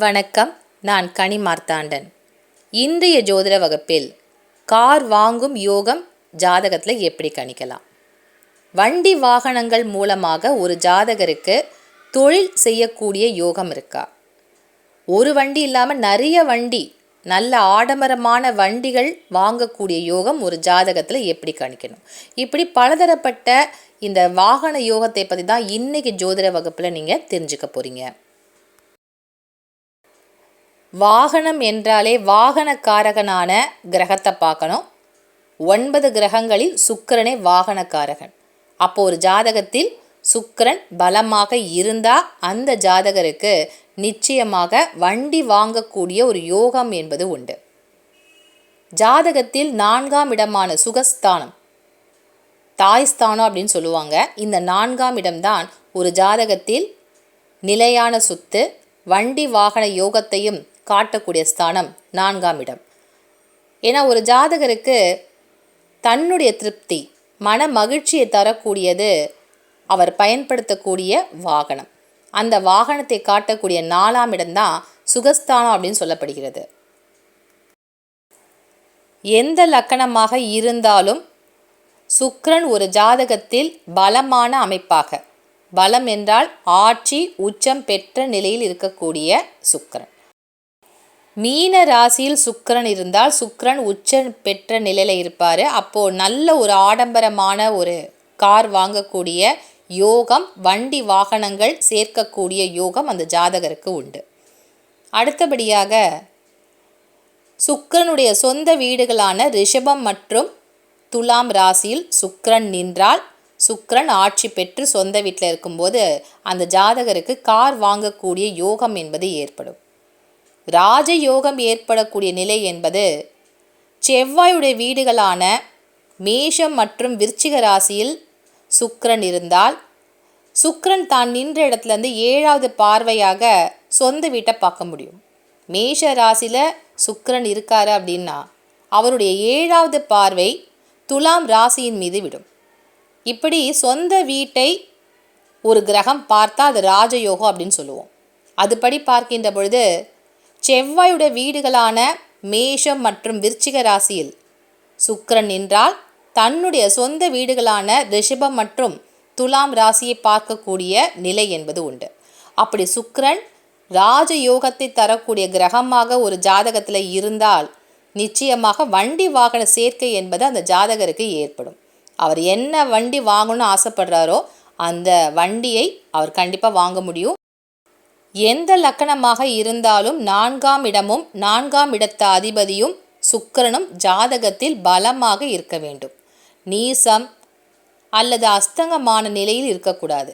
வணக்கம் நான் கனி மார்த்தாண்டன். இன்றைய ஜோதிட வகுப்பில் கார் வாங்கும் யோகம் ஜாதகத்தில் எப்படி கணிக்கலாம்? வண்டி வாகனங்கள் மூலமாக ஒரு ஜாதகருக்கு தொழில் செய்யக்கூடிய யோகம் இருக்கா? ஒரு வண்டி இல்லாமல் நிறைய வண்டி நல்ல ஆடம்பரமான வண்டிகள் வாங்கக்கூடிய யோகம் ஒரு ஜாதகத்தில் எப்படி கணிக்கணும்? இப்படி பலதரப்பட்ட இந்த வாகன யோகத்தை பற்றி தான் இன்றைக்கி ஜோதிட வகுப்பில் நீங்கள் தெரிஞ்சுக்க போகிறீங்க வாகனம் என்றாலே வாகனக்காரகனான கிரகத்தை பார்க்கணும். ஒன்பது கிரகங்களில் சுக்கரனே வாகனக்காரகன். அப்போ ஒரு ஜாதகத்தில் சுக்கரன் பலமாக இருந்தால் அந்த ஜாதகருக்கு நிச்சயமாக வண்டி வாங்கக்கூடிய ஒரு யோகம் என்பது உண்டு. ஜாதகத்தில் நான்காம் இடமான சுகஸ்தானம். தாய்ஸ்தானம் அப்படின்னு சொல்லுவாங்க. இந்த நான்காம் இடம்தான் ஒரு ஜாதகத்தில் நிலையான சொத்து வண்டி வாகன யோகத்தையும் காட்டக்கூடிய ஸ்தானம் நான்காம் இடம். ஏன்னா ஒரு ஜாதகருக்கு தன்னுடைய திருப்தி மன மகிழ்ச்சியை தரக்கூடியது அவர் பயன்படுத்தக்கூடிய வாகனம். அந்த வாகனத்தை காட்டக்கூடிய நாலாம் இடம்தான் சுகஸ்தானம் அப்படின்னு சொல்லப்படுகிறது. எந்த லக்கணமாக இருந்தாலும் சுக்ரன் ஒரு ஜாதகத்தில் பலமான அமைப்பாக. பலம் என்றால் ஆட்சி உச்சம் பெற்ற நிலையில் இருக்கக்கூடிய சுக்ரன். மீன ராசியில் சுக்கரன் இருந்தால் சுக்கரன் உச்ச பெற்ற நிலையில் இருப்பார். அப்போது நல்ல ஒரு ஆடம்பரமான ஒரு கார் வாங்கக்கூடிய யோகம் வண்டி வாகனங்கள் சேர்க்கக்கூடிய யோகம் அந்த ஜாதகருக்கு உண்டு. அடுத்தபடியாக சுக்கிரனுடைய சொந்த வீடுகளான ரிஷபம் மற்றும் துலாம் ராசியில் சுக்கரன் நின்றால் சுக்கரன் ஆட்சி பெற்று சொந்த வீட்டில் இருக்கும்போது அந்த ஜாதகருக்கு கார் வாங்கக்கூடிய யோகம் என்பது ஏற்படும். ராஜயோகம் ஏற்படக்கூடிய நிலை என்பது செவ்வாயுடைய வீடுகளான மேஷம் மற்றும் விருச்சிக ராசியில் சுக்ரன் இருந்தால் சுக்ரன் தான் நின்ற இடத்துலேருந்து ஏழாவது பார்வையாக சொந்த வீட்டை பார்க்க முடியும். மேஷ ராசியில் சுக்ரன் இருக்கார் அப்படின்னா அவருடைய ஏழாவது பார்வை துலாம் ராசியின் மீது விடும். இப்படி சொந்த வீட்டை ஒரு கிரகம் பார்த்தா அது ராஜயோகம் அப்படின்னு சொல்லுவோம். அதுபடி பார்க்கின்ற பொழுது செவ்வாயுடைய வீடுகளான மேஷம் மற்றும் விருச்சிக ராசியில் சுக்கரன் நின்றால் தன்னுடைய சொந்த வீடுகளான ரிஷபம் மற்றும் துலாம் ராசியை பார்க்கக்கூடிய நிலை என்பது உண்டு. அப்படி சுக்கிரன் ராஜயோகத்தை தரக்கூடிய கிரகமாக ஒரு ஜாதகத்தில் இருந்தால் நிச்சயமாக வண்டி வாகன சேர்க்கை என்பது அந்த ஜாதகருக்கு ஏற்படும். அவர் என்ன வண்டி வாங்கணும்னு ஆசைப்படுறாரோ அந்த வண்டியை அவர் கண்டிப்பாக வாங்க முடியும். எந்த லக்கணமாக இருந்தாலும் நான்காம் இடமும் நான்காம் இடத்த அதிபதியும் சுக்கரனும் ஜாதகத்தில் பலமாக இருக்க வேண்டும். நீசம் அல்லது அஸ்தங்கமான நிலையில் இருக்கக்கூடாது.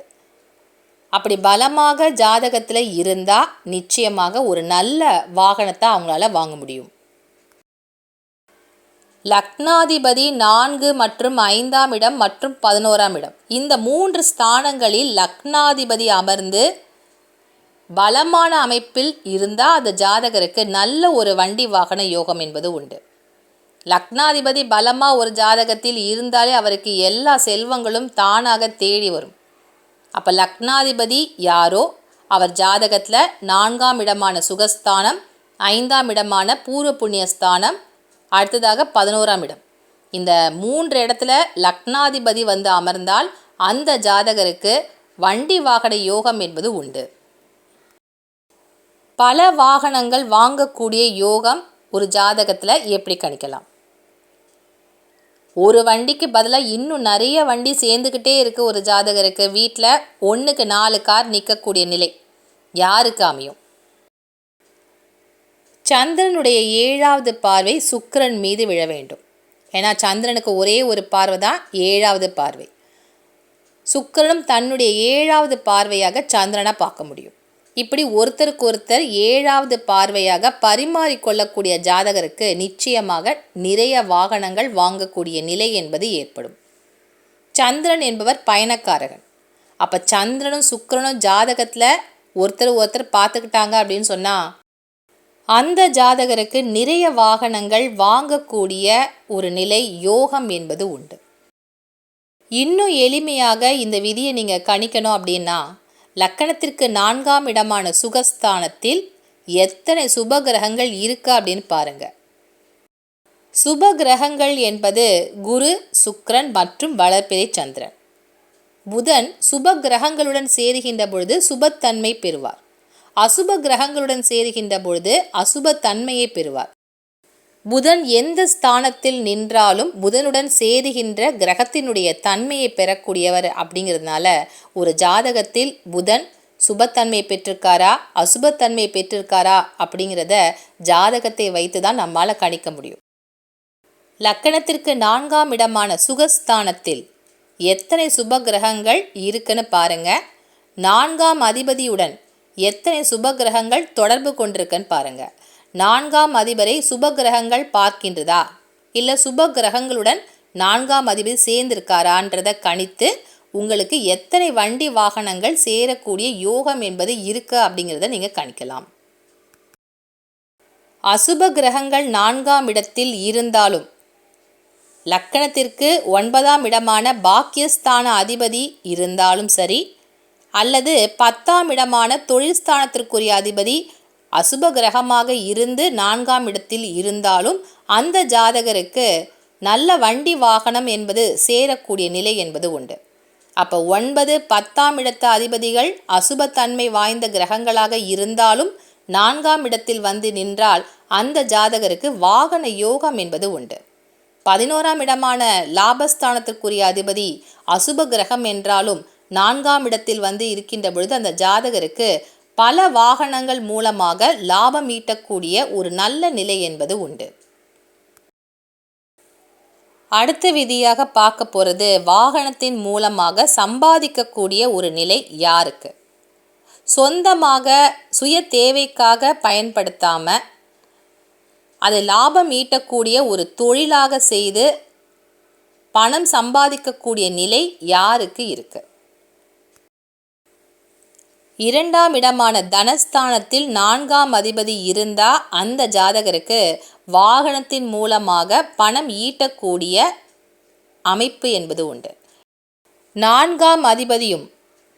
அப்படி பலமாக ஜாதகத்தில் இருந்தால் நிச்சயமாக ஒரு நல்ல வாகனத்தை அவங்களால வாங்க முடியும். லக்னாதிபதி நான்கு மற்றும் ஐந்தாம் இடம் மற்றும் பதினோராம் இடம். இந்த மூன்று ஸ்தானங்களில் லக்னாதிபதி அமர்ந்து பலமான அமைப்பில் இருந்தால் அந்த ஜாதகருக்கு நல்ல ஒரு வண்டி வாகன யோகம் என்பது உண்டு. லக்னாதிபதி பலமாக ஒரு ஜாதகத்தில் இருந்தாலே அவருக்கு எல்லா செல்வங்களும் தானாக தேடி வரும். அப்போ லக்னாதிபதி யாரோ? அவர் ஜாதகத்தில் நான்காம் இடமான சுகஸ்தானம் ஐந்தாம் இடமான பூர்வ புண்ணியஸ்தானம் அடுத்ததாக பதினோராம் இடம். இந்த மூன்று இடத்துல லக்னாதிபதி வந்து அமர்ந்தால் அந்த ஜாதகருக்கு வண்டி வாகன யோகம் என்பது உண்டு. பல வாகனங்கள் வாங்கக்கூடிய யோகம் ஒரு ஜாதகத்தில் எப்படி கணிக்கலாம்? ஒரு வண்டிக்கு பதிலாக இன்னும் நிறைய வண்டி சேர்ந்துக்கிட்டே இருக்குது ஒரு ஜாதகருக்கு. வீட்டில் ஒன்றுக்கு நாலு கார் நிற்கக்கூடிய நிலை யாருக்கு அமையும்? சந்திரனுடைய ஏழாவது பார்வை சுக்கிரன் மீது விழ வேண்டும். ஏன்னா சந்திரனுக்கு ஒரே ஒரு பார்வை தான் ஏழாவது பார்வை. சுக்கிரனும் தன்னுடைய ஏழாவது பார்வையாக சந்திரனை பார்க்க முடியும். இப்படி ஒருத்தருக்கு ஒருத்தர் ஏழாவது பார்வையாக பரிமாறிக்கொள்ளக்கூடிய ஜாதகருக்கு நிச்சயமாக நிறைய வாகனங்கள் வாங்கக்கூடிய நிலை என்பது ஏற்படும். சந்திரன் என்பவர் பயணக்காரகன். அப்போ சந்திரனும் சுக்கிரனும் ஜாதகத்தில் ஒருத்தர் ஒருத்தர் பார்த்துக்கிட்டாங்க அப்படின்னு சொன்னால் அந்த ஜாதகருக்கு நிறைய வாகனங்கள் வாங்கக்கூடிய ஒரு நிலை யோகம் என்பது உண்டு. இன்னும் எளிமையாக இந்த விதியை நீங்கள் கணிக்கணும் அப்படின்னா லக்கணத்திற்கு நான்காம் இடமான சுகஸ்தானத்தில் எத்தனை சுப கிரகங்கள் இருக்கு அப்படின்னு பாருங்க. சுப கிரகங்கள் என்பது குரு சுக்ரன் மற்றும் வளர்பிறை சந்திரன். புதன் சுப கிரகங்களுடன் சேருகின்ற பொழுது சுபத்தன்மை பெறுவார். அசுப கிரகங்களுடன் சேருகின்ற பொழுது அசுபத்தன்மையை பெறுவார். புதன் எந்த ஸ்தானத்தில் நின்றாலும் புதனுடன் சேருகின்ற கிரகத்தினுடைய தன்மையை பெறக்கூடியவர் அப்படிங்கிறதுனால ஒரு ஜாதகத்தில் புதன் சுபத்தன்மை பெற்றிருக்காரா அசுபத்தன்மை பெற்றிருக்காரா அப்படிங்கிறத ஜாதகத்தை வைத்து தான் நம்மால் கணிக்க முடியும். லக்கணத்திற்கு நான்காம் இடமான சுகஸ்தானத்தில் எத்தனை சுப கிரகங்கள் இருக்குன்னு பாருங்க. நான்காம் அதிபதியுடன் எத்தனை சுப கிரகங்கள் தொடர்பு கொண்டிருக்குன்னு பாருங்கள் நான்காம் அதிபரை சுப கிரகங்கள் பார்க்கின்றதா? இல்லை சுப கிரகங்களுடன் நான்காம் அதிபதி சேர்ந்திருக்காரான்றதை கணித்து உங்களுக்கு எத்தனை வண்டி வாகனங்கள் சேரக்கூடிய யோகம் என்பது இருக்கு அப்படிங்கிறத நீங்கள் கணிக்கலாம். அசுப கிரகங்கள் நான்காம் இடத்தில் இருந்தாலும் லக்கணத்திற்கு ஒன்பதாம் இடமான பாக்கியஸ்தான அதிபதி இருந்தாலும் சரி அல்லது பத்தாம் இடமான தொழில்ஸ்தானத்திற்குரிய அதிபதி அசுப கிரகமாக இருந்து நான்காம் இடத்தில் இருந்தாலும் அந்த ஜாதகருக்கு நல்ல வண்டி வாகனம் என்பது சேரக்கூடிய நிலை என்பது உண்டு. அப்போ ஒன்பது பத்தாம் இடத்த அதிபதிகள் அசுபத்தன்மை வாய்ந்த கிரகங்களாக இருந்தாலும் நான்காம் இடத்தில் வந்து நின்றால் அந்த ஜாதகருக்கு வாகன யோகம் என்பது உண்டு. பதினோராம் இடமான லாபஸ்தானத்திற்குரிய அதிபதி அசுப கிரகம் என்றாலும் நான்காம் இடத்தில் வந்து இருக்கின்ற பொழுது அந்த ஜாதகருக்கு பல வாகனங்கள் மூலமாக லாபம் ஈட்டக்கூடிய ஒரு நல்ல நிலை என்பது உண்டு. அடுத்த விதியாக பார்க்க போகிறது வாகனத்தின் மூலமாக சம்பாதிக்கக்கூடிய ஒரு நிலை யாருக்கு? சொந்தமாக சுய தேவைக்காக பயன்படுத்தாமல் அதை லாபம் ஈட்டக்கூடிய ஒரு தொழிலாக செய்து பணம் சம்பாதிக்கக்கூடிய நிலை யாருக்கு இருக்குது இரண்டாம் இடமான தனஸ்தானத்தில் நான்காம் அதிபதி இருந்தா அந்த ஜாதகருக்கு வாகனத்தின் மூலமாக பணம் ஈட்டக்கூடிய அமைப்பு என்பது உண்டு. நான்காம் அதிபதியும்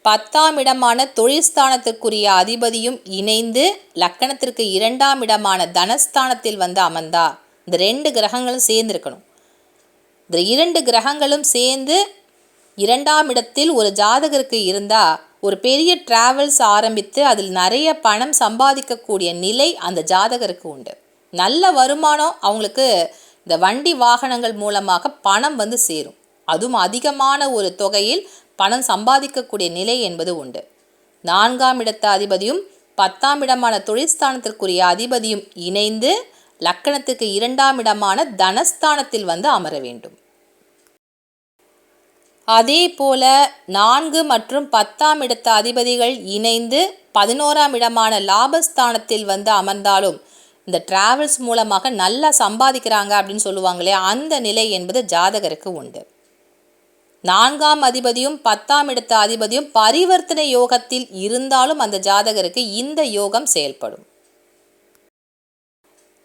பத்தாம் இடமான தொழில்ஸ்தானத்திற்குரிய அதிபதியும் இணைந்து லக்கணத்திற்கு இரண்டாம் இடமான தனஸ்தானத்தில் வந்து அமர்ந்தா இந்த ரெண்டு கிரகங்களும் சேர்ந்துருக்கணும். இந்த இரண்டு கிரகங்களும் சேர்ந்து இரண்டாம் இடத்தில் ஒரு ஜாதகருக்கு இருந்தால் ஒரு பெரிய டிராவல்ஸ் ஆரம்பித்து அதில் நிறைய பணம் சம்பாதிக்கக்கூடிய நிலை அந்த ஜாதகருக்கு உண்டு. நல்ல வருமானம் அவங்களுக்கு இந்த வண்டி வாகனங்கள் மூலமாக பணம் வந்து சேரும். அதுவும் அதிகமான ஒரு தொகையில் பணம் சம்பாதிக்கக்கூடிய நிலை என்பது உண்டு. நான்காம் இடத்த அதிபதியும் பத்தாம் இடமான தொழிற்ஸ்தானத்திற்குரிய அதிபதியும் இணைந்து லக்கணத்துக்கு இரண்டாம் இடமான தனஸ்தானத்தில் வந்து அமர வேண்டும். அதே போல நான்கு மற்றும் பத்தாம் இடத்த அதிபதிகள் இணைந்து பதினோராம் இடமான லாபஸ்தானத்தில் வந்து அமர்ந்தாலும் இந்த டிராவல்ஸ் மூலமாக நல்லா சம்பாதிக்கிறாங்க அப்படின்னு சொல்லுவாங்களே அந்த நிலை என்பது ஜாதகருக்கு உண்டு. நான்காம் அதிபதியும் பத்தாம் இடத்த அதிபதியும் பரிவர்த்தனை யோகத்தில் இருந்தாலும் அந்த ஜாதகருக்கு இந்த யோகம் செயல்படும்.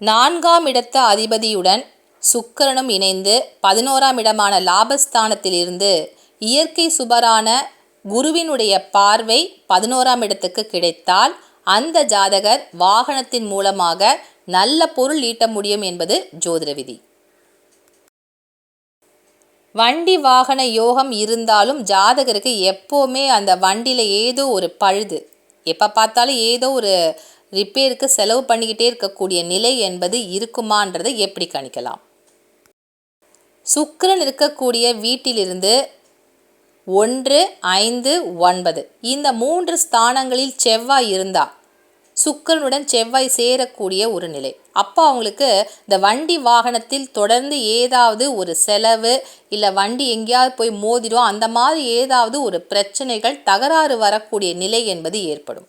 நான்காம் இடத்த அதிபதியுடன் சுக்கரனும் இணைந்து பதினோராம் இடமான லாபஸ்தானத்தில் இருந்து இயற்கை சுபரான குருவினுடைய பார்வை பதினோராம் இடத்துக்கு கிடைத்தால் அந்த ஜாதகர் வாகனத்தின் மூலமாக நல்ல பொருள் ஈட்ட முடியும் என்பது ஜோதிட விதி. வண்டி வாகன யோகம் இருந்தாலும் ஜாதகருக்கு எப்போவுமே அந்த வண்டியில் ஏதோ ஒரு பழுது. எப்போ பார்த்தாலும் ஏதோ ஒரு ரிப்பேருக்கு செலவு பண்ணிக்கிட்டே இருக்கக்கூடிய நிலை என்பது இருக்குமான்றதை எப்படி கணிக்கலாம்? சுக்கரன் இருக்கக்கூடிய வீட்டிலிருந்து ஒன்று ஐந்து ஒன்பது. இந்த மூன்று ஸ்தானங்களில் செவ்வாய் இருந்தால் சுக்கரனுடன் செவ்வாய் சேரக்கூடிய ஒரு நிலை. அப்போ அவங்களுக்கு இந்த வண்டி வாகனத்தில் தொடர்ந்து ஏதாவது ஒரு செலவு இல்லை வண்டி எங்கேயாவது போய் மோதிடும் அந்த மாதிரி ஏதாவது ஒரு பிரச்சனைகள் தகராறு வரக்கூடிய நிலை என்பது ஏற்படும்.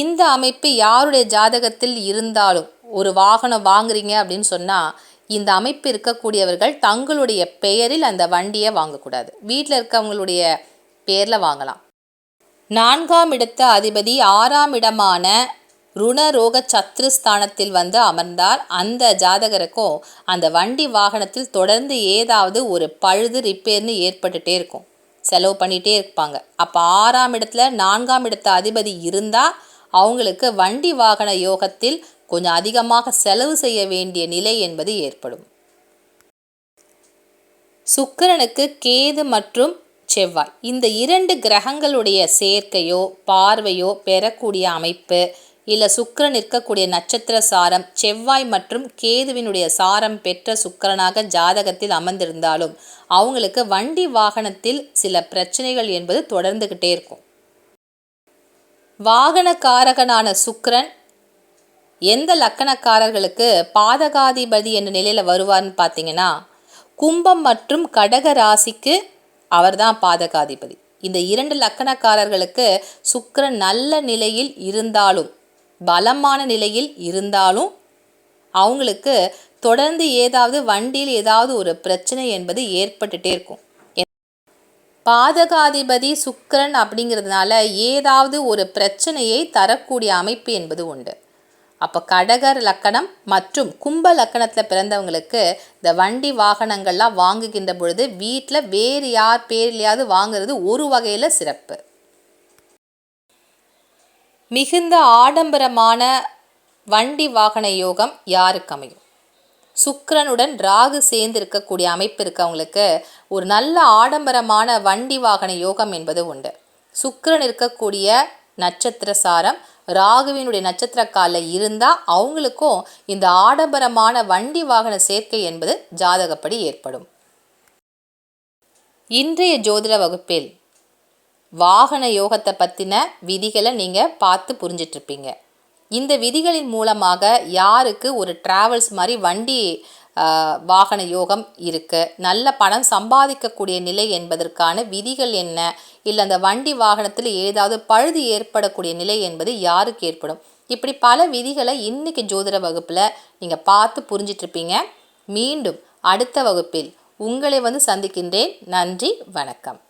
இந்த அமைப்பு யாருடைய ஜாதகத்தில் இருந்தாலும் ஒரு வாகனம் வாங்குறீங்க அப்படின்னு சொன்னால் இந்த அமைப்பு இருக்கக்கூடியவர்கள் தங்களுடைய பெயரில் அந்த வண்டியை வாங்கக்கூடாது. வீட்டில் இருக்கவங்களுடைய பேரில் வாங்கலாம். நான்காம் இடத்த அதிபதி ஆறாம் இடமான ருணரோக சத்ருஸ்தானத்தில் வந்து அமர்ந்தால் அந்த ஜாதகருக்கும் அந்த வண்டி வாகனத்தில் தொடர்ந்து ஏதாவது ஒரு பழுது ரிப்பேர்னு ஏற்பட்டுகிட்டே இருக்கும். செலவு பண்ணிகிட்டே இருப்பாங்க. அப்போ ஆறாம் இடத்துல நான்காம் இடத்த அதிபதி இருந்தால் அவங்களுக்கு வண்டி வாகன யோகத்தில் கொஞ்சம் அதிகமாக செலவு செய்ய வேண்டிய நிலை என்பது ஏற்படும். சுக்கிரனுக்கு கேது மற்றும் செவ்வாய். இந்த இரண்டு கிரகங்களுடைய சேர்க்கையோ பார்வையோ பெறக்கூடிய அமைப்பு இல்லை சுக்கிரன் இருக்கக்கூடிய நட்சத்திர சாரம் செவ்வாய் மற்றும் கேதுவினுடைய சாரம் பெற்ற சுக்கிரனாக ஜாதகத்தில் அமர்ந்திருந்தாலும் அவங்களுக்கு வண்டி வாகனத்தில் சில பிரச்சனைகள் என்பது தொடர்ந்துக்கிட்டே இருக்கும். வாகனக்காரகனான சுக்கரன் எந்த லக்கணக்காரர்களுக்கு பாதகாதிபதி என்ற நிலையில் வருவார்னு பார்த்தீங்கன்னா கும்பம் மற்றும் கடக ராசிக்கு அவர்தான் பாதகாதிபதி. இந்த இரண்டு லக்கணக்காரர்களுக்கு சுக்கரன் நல்ல நிலையில் இருந்தாலும் பலமான நிலையில் இருந்தாலும் அவங்களுக்கு தொடர்ந்து ஏதாவது வண்டியில் ஏதாவது ஒரு பிரச்சனை என்பது ஏற்பட்டுட்டே இருக்கும். பாதகாதிபதி சுக்கரன் அப்படிங்கிறதுனால ஏதாவது ஒரு பிரச்சனையை தரக்கூடிய அமைப்பு என்பது உண்டு. அப்போ கடகர் லக்கணம் மற்றும் கும்ப லக்கணத்தில் பிறந்தவங்களுக்கு இந்த வண்டி வாகனங்கள்லாம் வாங்குகின்ற பொழுது வீட்டில் வேறு யார் பேர்லையாவது வாங்குறது ஒரு வகையில் சிறப்பு. மிகுந்த ஆடம்பரமான வண்டி வாகன யோகம் யாருக்கு அமையும்? சுக்கரனுடன் ராகு சேர்ந்து இருக்கக்கூடிய அமைப்பு இருக்கவங்களுக்கு ஒரு நல்ல ஆடம்பரமான வண்டி வாகன யோகம் என்பது உண்டு. சுக்கரன் இருக்கக்கூடிய நட்சத்திர சாரம் ராகுவினுடைய நட்சத்திர காலில் இருந்தால் அவங்களுக்கும் இந்த ஆடம்பரமான வண்டி வாகன சேர்க்கை என்பது ஜாதகப்படி ஏற்படும். இன்றைய ஜோதிட வகுப்பில் வாகன யோகத்தை பற்றின விதிகளை நீங்கள் பார்த்து புரிஞ்சிட்ருப்பீங்க இந்த விதிகளின் மூலமாக யாருக்கு ஒரு ட்ராவல்ஸ் மாதிரி வண்டி வாகன யோகம் இருக்குது நல்ல பணம் சம்பாதிக்கக்கூடிய நிலை என்பதற்கான விதிகள் என்ன? இல்லை அந்த வண்டி வாகனத்தில் ஏதாவது பழுது ஏற்படக்கூடிய நிலை என்பது யாருக்கு ஏற்படும்? இப்படி பல விதிகளை இன்றைக்கி ஜோதிட வகுப்பில் நீங்கள் பார்த்து புரிஞ்சிட்ருப்பீங்க. மீண்டும் அடுத்த வகுப்பில் உங்களை வந்து சந்திக்கின்றேன். நன்றி வணக்கம்.